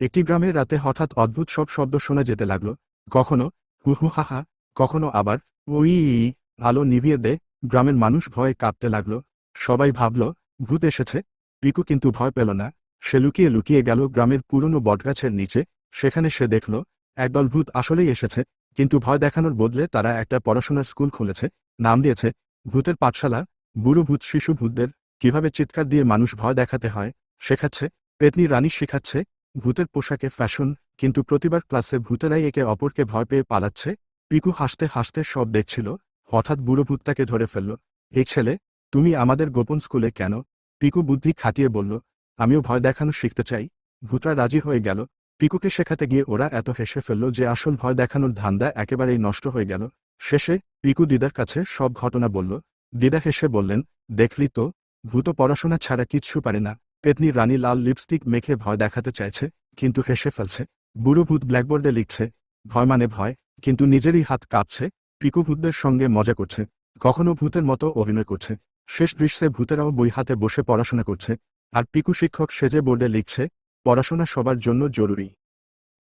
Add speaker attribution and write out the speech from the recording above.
Speaker 1: একটি গ্রামের রাতে হঠাৎ অদ্ভুত সব শব্দ শোনা যেতে লাগল। কখনো, হু হু হা হা, কখনো আবার ওই আলো নিভিয়ে দে, গ্রামের মানুষ ভয়ে কাঁপতে লাগল। সবাই ভাবল, ভূত এসেছে। পিকু কিন্তু ভয় পেল না। সে লুকিয়ে লুকিয়ে গেল গ্রামের পুরনো বটগাছের নিচে। সেখানে সে দেখল, একদল ভূত আসলেই এসেছে। কিন্তু ভয় দেখানোর বদলে তারা একটা পড়াশোনার স্কুল খুলেছে। নাম দিয়েছে, ভূতের পাঠশালা, বুড়ো ভূত, শিশু ভূতদের। কীভাবে চিৎকার দিয়ে মানুষ ভয় দেখাতে হয়? শেখাচ্ছে, পেতনি রানী শেখাচ্ছে ভূতের পোশাকে ফ্যাশন, কিন্তু প্রতিবার ক্লাসে ভূতেরাই একে অপরকে ভয় পেয়ে পালাচ্ছে। পিকু হাসতে হাসতে সব দেখছিল, হঠাৎ বুড়ো ভূত তাকে ধরে ফেলল, এই ছেলে, তুমি আমাদের গোপন স্কুলে কেন? পিকু বুদ্ধি খাটিয়ে বলল, আমিও ভয় দেখানো শিখতে চাই। ভূতরা রাজি হয়ে গেল। পিকুকে শেখাতে গিয়ে ওরা এত হেসে ফেলল যে আসল ভয় দেখানোর ধান্দা একেবারেই নষ্ট হয়ে গেল। শেষে পিকু দিদার কাছে সব ঘটনা বলল। দিদা হেসে বললেন, দেখলি তো, ভূত পড়াশোনা ছাড়া কিচ্ছু পারে না। পেতনি রানী লাল লিপস্টিক মেখে ভয় দেখাতে চাইছে, কিন্তু হেসে ফেলছে। বুড়ো ভূত ব্ল্যাকবোর্ডে লিখছে, ভয় মানে ভয়, কিন্তু নিজেরই হাত কাঁপছে পিকুভূতদের সঙ্গে মজা করছে, কখনো ভূতের মতো অভিনয় করছে। শেষ দৃশ্যে ভূতেরাও বই হাতে বসে পড়াশোনা করছে, আর পিকু শিক্ষক সেজে বোর্ডে লিখছে, পড়াশোনা সবার জন্য জরুরি।